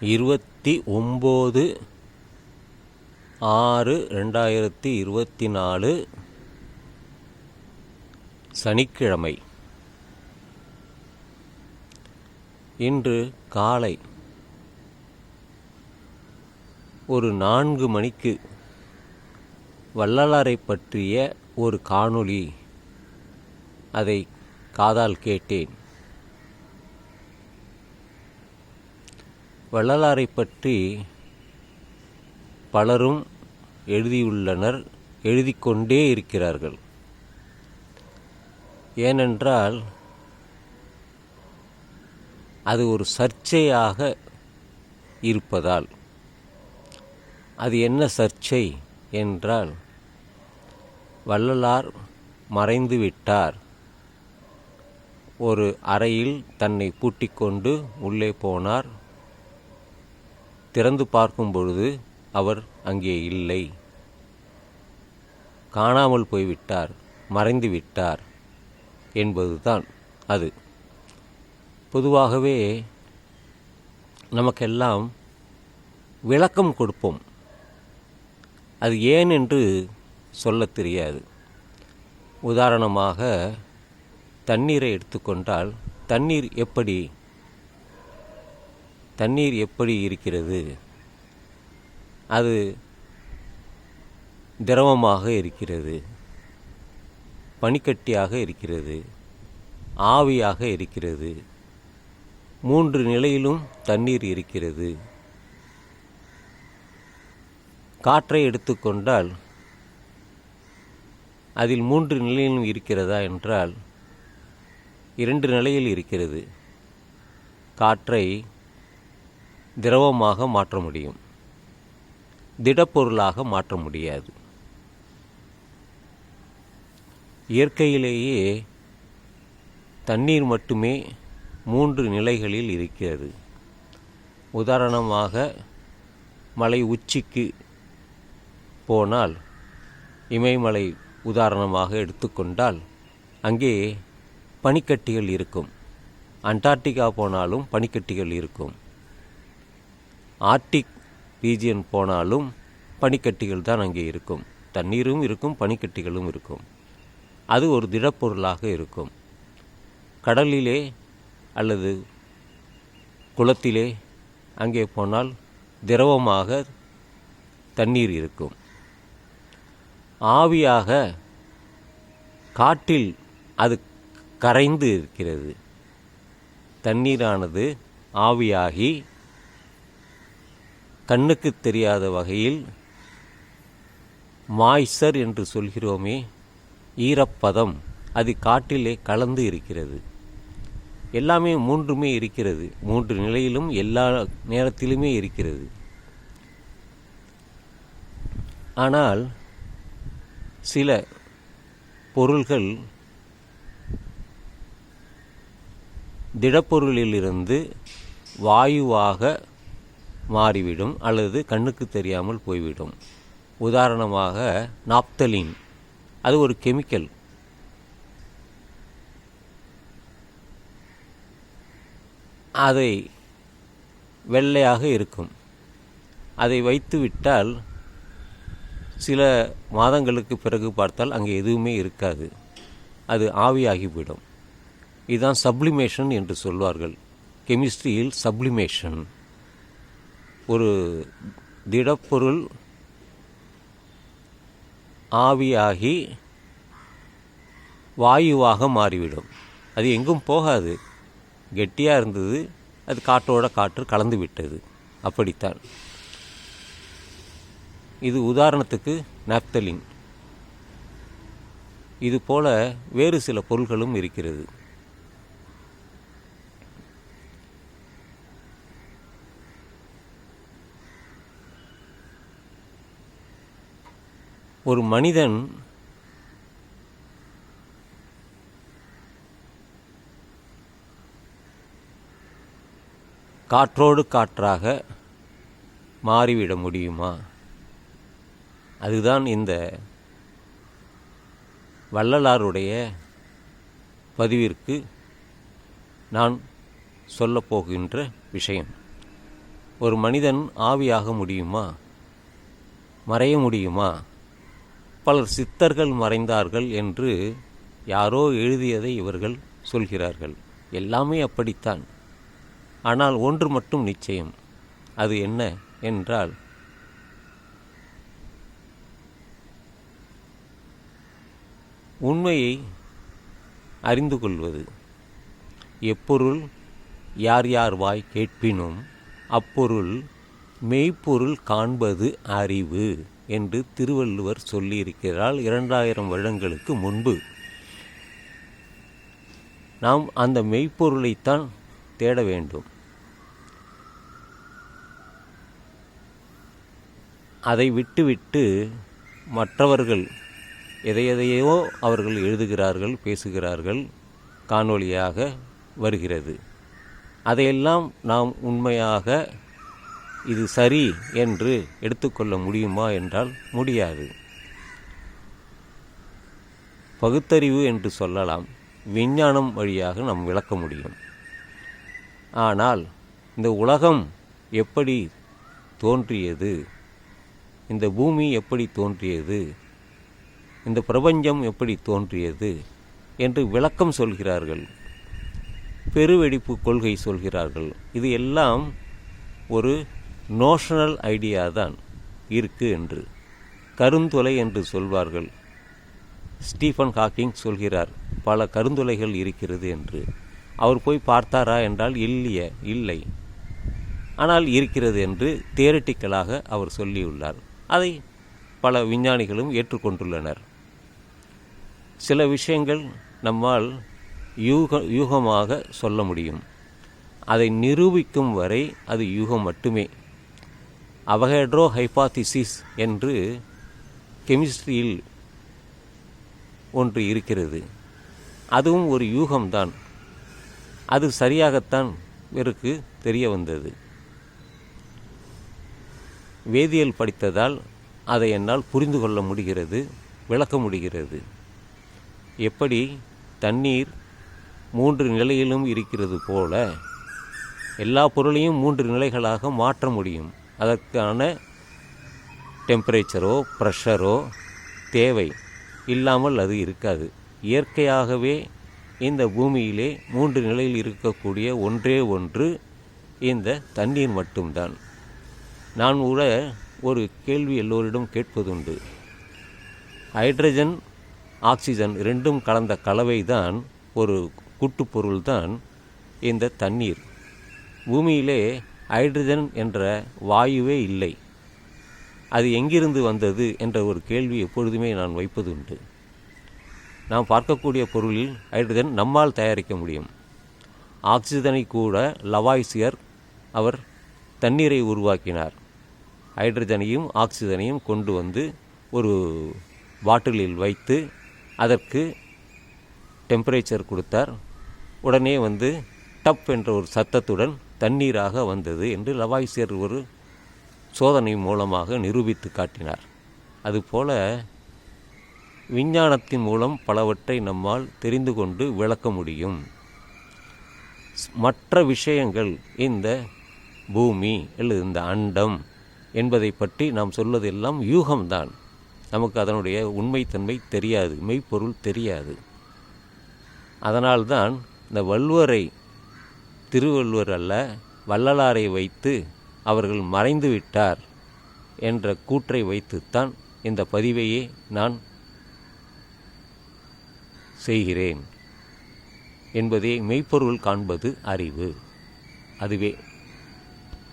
இருபத்தி ஒம்பது ஆறு ரெண்டாயிரத்தி இருபத்தி நாலு சனிக்கிழமை. இன்று காலை ஒரு நான்கு மணிக்கு வள்ளலாரை பற்றிய ஒரு காணொளி அதை காதால் கேட்டேன். வள்ளலாரை பற்றி பலரும் எழுதியுள்ளனர் எழுதிக்கொண்டே இருக்கிறார்கள். ஏனென்றால் அது ஒரு சர்ச்சையாக இருப்பதால். அது என்ன சர்ச்சை என்றால் வள்ளலார் மறைந்து விட்டார். ஒரு அறையில் தன்னை பூட்டிக்கொண்டு உள்ளே போனார். திறந்து பார்க்கும் பொழுது அவர் அங்கே இல்லை. காணாமல் போய்விட்டார் மறைந்து விட்டார் என்பதுதான் அது. பொதுவாகவே நமக்கெல்லாம் விளக்கம் கொடுப்போம். அது ஏன் என்று சொல்லத் தெரியாது. உதாரணமாக தண்ணீரை எடுத்துக்கொண்டால் தண்ணீர் எப்படி தண்ணீர் எப்படி இருக்கிறது? அது திரவமாக இருக்கிறது பனிக்கட்டியாக இருக்கிறது ஆவியாக இருக்கிறது. மூன்று நிலையிலும் தண்ணீர் இருக்கிறது. காற்றை எடுத்துக்கொண்டால் அதில் மூன்று நிலையிலும் இருக்கிறதா என்றால் இரண்டு நிலையில் இருக்கிறது. காற்றை திரவமாக மாற்ற முடியும். திடப்பொருளாக மாற்ற முடியாது. இயற்கையிலேயே தண்ணீர் மட்டுமே மூன்று நிலைகளில் இருக்கிறது. உதாரணமாக மலை உச்சிக்கு போனால் இமயமலை உதாரணமாக எடுத்துக்கொண்டால் அங்கே பனிக்கட்டிகள் இருக்கும். அண்டார்டிகா போனாலும் பனிக்கட்டிகள் இருக்கும். ஆர்டிக் ரீஜியன் போனாலும் பனிக்கட்டிகள் தான் அங்கே இருக்கும். தண்ணீரும் இருக்கும் பனிக்கட்டிகளும் இருக்கும். அது ஒரு திடப்பொருளாக இருக்கும். கடலிலே அல்லது குளத்திலே அங்கே போனால் திரவமாக தண்ணீர் இருக்கும். ஆவியாக காட்டில் அது கரைந்து இருக்கிறது. தண்ணீரானது ஆவியாகி கண்ணுக்கு தெரியாத வகையில் மாய்சர் என்று சொல்கிறோமே ஈரப்பதம் அது காட்டிலே கலந்து இருக்கிறது. எல்லாமே மூன்றுமே இருக்கிறது. மூன்று நிலையிலும் எல்லா நேரத்திலுமே இருக்கிறது. ஆனால் சில பொருள்கள் திடப்பொருளிலிருந்து வாயுவாக மாறிவிடும் அல்லது கண்ணுக்கு தெரியாமல் போய்விடும். உதாரணமாக நாப்தலின். அது ஒரு கெமிக்கல். அதை வெள்ளையாக இருக்கும். அதை வைத்து விட்டால் சில மாதங்களுக்கு பிறகு பார்த்தால் அங்கே எதுவுமே இருக்காது. அது ஆவியாகிவிடும். இதுதான் சப்ளிமேஷன் என்று சொல்வார்கள். கெமிஸ்ட்ரியில் சப்ளிமேஷன். ஒரு திடப்பொருள் ஆவியாகி வாயுவாக மாறிவிடும். அது எங்கும் போகாது. கெட்டியாக இருந்தது. அது காற்றோட காற்று கலந்து விட்டது. அப்படித்தான். இது உதாரணத்துக்கு நாப்தலின். இது போல வேறு சில பொருள்களும் இருக்கிறது. ஒரு மனிதன் காற்றோடு காற்றாக மாறிவிட முடியுமா? அதுதான் இந்த வள்ளலாருடைய பதிவிற்கு நான் சொல்லப்போகின்ற விஷயம். ஒரு மனிதன் ஆவியாக முடியுமா? மறைய முடியுமா? பலர் சித்தர்கள் மறைந்தார்கள் என்று யாரோ எழுதியதை இவர்கள் சொல்கிறார்கள். எல்லாமே அப்படித்தான். ஆனால் ஒன்று மட்டும் நிச்சயம். அது என்ன என்றால் உண்மையை அறிந்து கொள்வது. எப்பொருள் யார் யார் வாய் கேட்பினும் அப்பொருள் மெய்ப்பொருள் காண்பது அறிவு. என்று திருவள்ளுவர் சொல்லியிருக்கிறார் இரண்டாயிரம் வருடங்களுக்கு முன்பு. நாம் அந்த மெய்ப்பொருளைத்தான் தேட வேண்டும். அதை விட்டுவிட்டு மற்றவர்கள் எதை எதையோ அவர்கள் எழுதுகிறார்கள் பேசுகிறார்கள் காணொளியாக வருகிறது. அதையெல்லாம் நாம் உண்மையாக இது சரி என்று எடுத்துக்கொள்ள முடியுமா என்றால் முடியாது. பகுத்தறிவு என்று சொல்லலாம். விஞ்ஞானம் வழியாக நாம் விளக்க முடியும். ஆனால் இந்த உலகம் எப்படி தோன்றியது? இந்த பூமி எப்படி தோன்றியது? இந்த பிரபஞ்சம் எப்படி தோன்றியது? என்று விளக்கம் சொல்கிறார்கள். பெருவெடிப்பு கொள்கை சொல்கிறார்கள். இது எல்லாம் ஒரு நோஷனல் ஐடியா தான் இருக்கு என்று கருந்தொலை என்று சொல்வார்கள். ஸ்டீஃபன் ஹாக்கிங் சொல்கிறார் பல கருந்துளைகள் இருக்கிறது என்று. அவர் போய் பார்த்தாரா என்றால் இல்லையே இல்லை. ஆனால் இருக்கிறது என்று தியரட்டிக்கலாக அவர் சொல்லியுள்ளார். அதை பல விஞ்ஞானிகளும் ஏற்றுக்கொண்டுள்ளனர். சில விஷயங்கள் நம்மால் யூக யூகமாக சொல்ல முடியும். அதை நிரூபிக்கும் வரை அது யூகம் மட்டுமே. அவகேட்ரோ ஹைபாத்திசிஸ் என்று கெமிஸ்ட்ரியில் ஒன்று இருக்கிறது. அதுவும் ஒரு யூகம்தான். அது சரியாகத்தான் இவருக்கு தெரிய வந்தது. வேதியியல் படித்ததால் அதை என்னால் புரிந்து கொள்ள முடிகிறது விளக்க முடிகிறது. எப்படி தண்ணீர் மூன்று நிலையிலும் இருக்கிறது போல எல்லா பொருளையும் மூன்று நிலைகளாக மாற்ற முடியும். அதற்கான டெம்பரேச்சரோ ப்ரெஷரோ தேவை இல்லாமல் அது இருக்காது. இயற்கையாகவே இந்த பூமியிலே மூன்று நிலையில் இருக்கக்கூடிய ஒன்றே ஒன்று இந்த தண்ணீர் மட்டும்தான். நான் கூட ஒரு கேள்வி எல்லோரிடம் கேட்பதுண்டு. ஹைட்ரஜன் ஆக்சிஜன் ரெண்டும் கலந்த கலவை தான் ஒரு கூட்டுப்பொருள் தான் இந்த தண்ணீர். பூமியிலே ஹைட்ரஜன் என்ற வாயுவே இல்லை. அது எங்கிருந்து வந்தது என்ற ஒரு கேள்வி எப்பொழுதுமே நான் வைப்பது உண்டு. நாம் பார்க்கக்கூடிய பொருளில் ஹைட்ரஜன் நம்மால் தயாரிக்க முடியும். ஆக்சிஜனை கூட லவாய்சியர் அவர் தண்ணீரை உருவாக்கினார். ஹைட்ரஜனையும் ஆக்சிஜனையும் கொண்டு வந்து ஒரு பாட்டிலில் வைத்து அதற்கு டெம்பரேச்சர் கொடுத்தார். உடனே வந்து டப் என்ற ஒரு சத்தத்துடன் தண்ணீராக வந்தது என்று லவாய்சியர் ஒரு சோதனை மூலமாக நிரூபித்து காட்டினார். அதுபோல விஞ்ஞானத்தின் மூலம் பலவற்றை நம்மால் தெரிந்து கொண்டு விளக்க முடியும். மற்ற விஷயங்கள் இந்த பூமி அல்லது இந்த அண்டம் என்பதை பற்றி நாம் சொல்வதெல்லாம் யூகம்தான். நமக்கு அதனுடைய உண்மைத்தன்மை தெரியாது மெய்ப்பொருள் தெரியாது. அதனால்தான் இந்த வள்ளுவரை திருவள்ளுவர் அல்ல வள்ளலாரை வைத்து அவர்கள் மறைந்து விட்டார் என்ற கூற்றை வைத்துத்தான் இந்த பதிவையே நான் செய்கிறேன் என்பதே மெய்ப்பொருள் காண்பது அறிவு. அதுவே